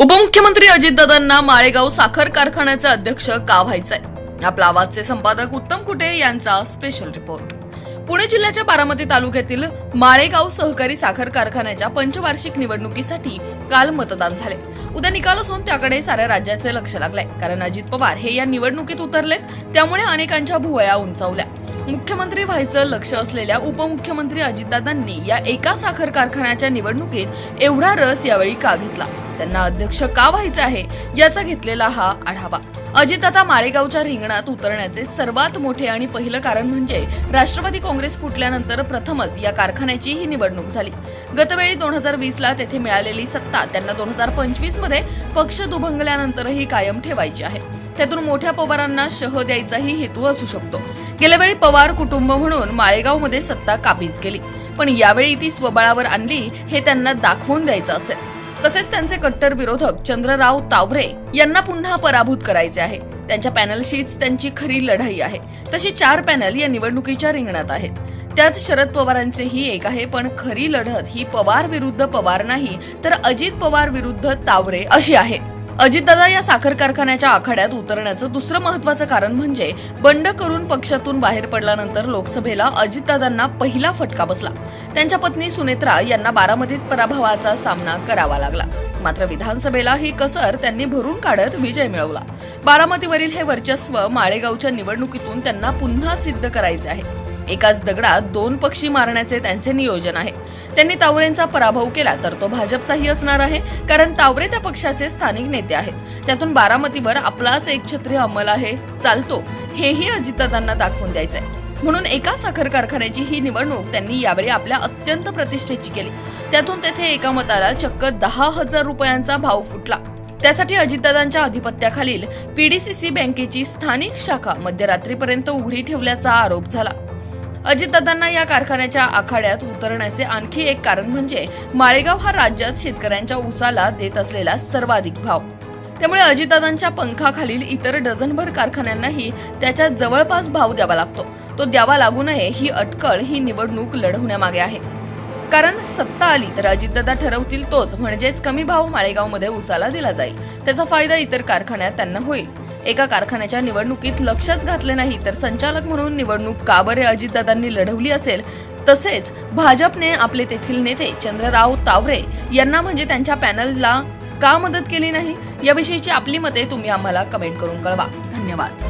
उपमुख्यमंत्री अजितदादांना माळेगाव साखर कारखान्याचे अध्यक्ष का व्हायचंय? आपला आवाजचे संपादक उत्तम कुटे यांचा स्पेशल रिपोर्ट पुणे जिल्ह्याच्या बारामती तालुक्यातील माळेगाव सहकारी साखर कारखान्याच्या पंचवार्षिक निवडणुकीसाठी काल मतदान झाले. उद्या निकाल असून त्याकडे साऱ्या राज्याचे लक्ष लागलंय. कारण अजित पवार हे या निवडणुकीत उतरलेत त्यामुळे अनेकांच्या भुवया उंचावल्या. मुख्यमंत्री व्हायचं लक्ष असलेल्या उपमुख्यमंत्री अजितदादांनी या एका साखर कारखान्याच्या निवडणुकीत एवढा रस यावेळी का घेतला? त्यांना अध्यक्ष का व्हायचं आहे? याचा घेतलेला हा आढावा. अजितदादा माळेगावच्या रिंगणात उतरण्याचे सर्वात मोठे आणि पहिलं कारण म्हणजे राष्ट्रवादी काँग्रेस फुटल्यानंतर प्रथमच या कारखान्याची ही निवडणूक झाली. गतवेळी दोन हजार वीस ला तेथे मिळालेली सत्ता त्यांना दोन हजार पंचवीसमध्ये पक्ष दुभंगल्यानंतरही कायम ठेवायची आहे. त्यातून मोठ्या पवारांना शह द्यायचाही हेतू असू शकतो. गेल्या वेळी पवार कुटुंब म्हणून माळेगावमध्ये सत्ता काबीज केली. पण यावेळी ती स्वबळावर आणली हे त्यांना दाखवून द्यायचं असेल. तसेच त्यांचे कट्टर विरोधक चंद्रराव तावरे यांना पुन्हा पराभूत करायचे आहे. त्यांच्या पॅनलशीच त्यांची खरी लढाई आहे. तशी चार पॅनल या निवडणुकीच्या रिंगणात आहेत. त्यात शरद पवारांचेही एक आहे पण खरी लढत ही पवार विरुद्ध पवार नाही तर अजित पवार विरुद्ध तावरे अशी आहे. अजितदादा या साखर कारखान्याच्या आखाड्यात उतरण्याचं दुसरं महत्वाचं कारण म्हणजे बंड करून पक्षातून बाहेर पडल्यानंतर लोकसभेला अजितदादांना पहिला फटका बसला. त्यांच्या पत्नी सुनेत्रा यांना बारामतीत पराभवाचा सामना करावा लागला. मात्र विधानसभेला ही कसर त्यांनी भरून काढत विजय मिळवला. बारामतीवरील हे वर्चस्व माळेगावच्या निवडणुकीतून त्यांना पुन्हा सिद्ध करायचे आहे. एकाच दगडात दोन पक्षी मारण्याचे त्यांचे नियोजन आहे. त्यांनी तावरेंचा पराभव केला तर तो भाजपचाही असणार आहे कारण तावरे त्या पक्षाचे स्थानिक नेते आहेत. त्यातून बारामतीवर आपलाच एक छत्री अंमल आहे. चालतो. हेही अजितदादांना दाखवून द्यायचंय. म्हणून एका साखर कारखान्याची ही निवडणूक त्यांनी यावेळी आपल्या अत्यंत प्रतिष्ठेची केली. त्यातून तेथे एका मताला चक्क दहा हजार रुपयांचा भाव फुटला. त्यासाठी अजितदादांच्या अधिपत्याखालील पीडीसीसी बँकेची स्थानिक शाखा मध्यरात्रीपर्यंत उघडी ठेवल्याचा आरोप झाला. अजितदादांना या कारखान्याच्या आखाड्यात उतरण्याचे आणखी एक कारण म्हणजे माळेगाव हा राज्यात शेतकऱ्यांच्या उसाला देत असलेला सर्वाधिक भाव. त्यामुळे अजितदादांच्या पंखाखालील इतर डझनभर कारखान्यांनाही त्याच्या जवळपास भाव द्यावा लागतो. तो द्यावा लागू नये ही अटकळ ही निवडणूक लढवण्यामागे आहे. कारण सत्ता आली तर अजितदादा ठरवतील तोच म्हणजेच कमी भाव माळेगावमध्ये उसाला दिला जाईल. त्याचा फायदा इतर कारखान्यात त्यांना होईल. एका कारखान्याच्या निवडणुकीत लक्षच घातले नाही तर संचालक म्हणून निवडणूक का बरे अजितदादांनी लढवली असेल? तसेच भाजपने आपले तेथील नेते चंद्रराव तावरे यांना म्हणजे त्यांच्या पॅनलला का मदत केली नाही? याविषयीची आपली मते तुम्ही आम्हाला कमेंट करून कळवा. धन्यवाद.